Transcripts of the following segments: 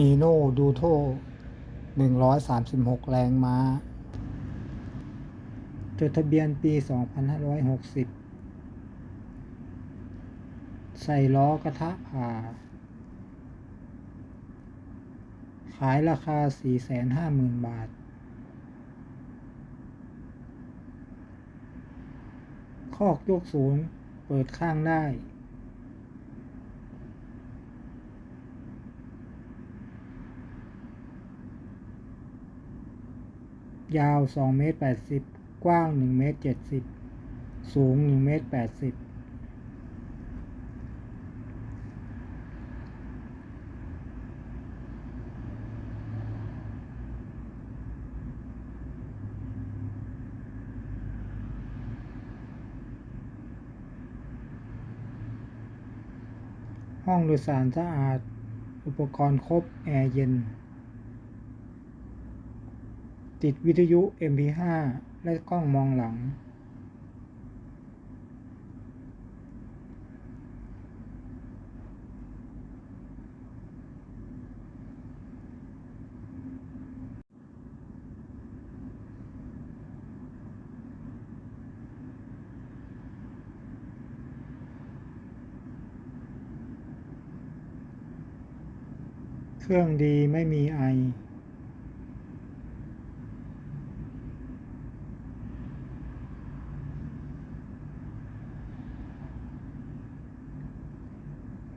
ฮีโน่ดูโทหนึ่งร้อยสามสิบหกแรงม้า จดทะเบียนปีสองพันห้าร้อยหกสิบใส่ล้อกระทะผ่า ขายราคาสี่แสนห้าหมื่นบาท คอกยกสูง เปิดข้างได้ ยาว2เมตร80 กว้าง 1 เมตร 70 สูง 1 เมตร 80ห้องโดยสารสะอาด อุปกรณ์ครบ แอร์เย็น ติดวิทยุ MP5 และกล้องมองหลัง เครื่องดีไม่มีไอ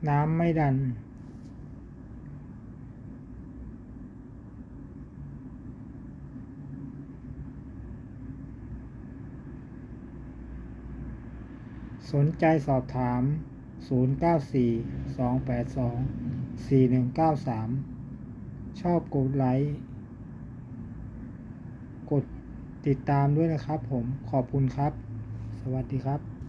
น้ำไม่ดัน สนใจสอบถาม 094 282 4193 ชอบกดไลค์ กดติดตามด้วยนะครับผม ขอบคุณครับ สวัสดีครับ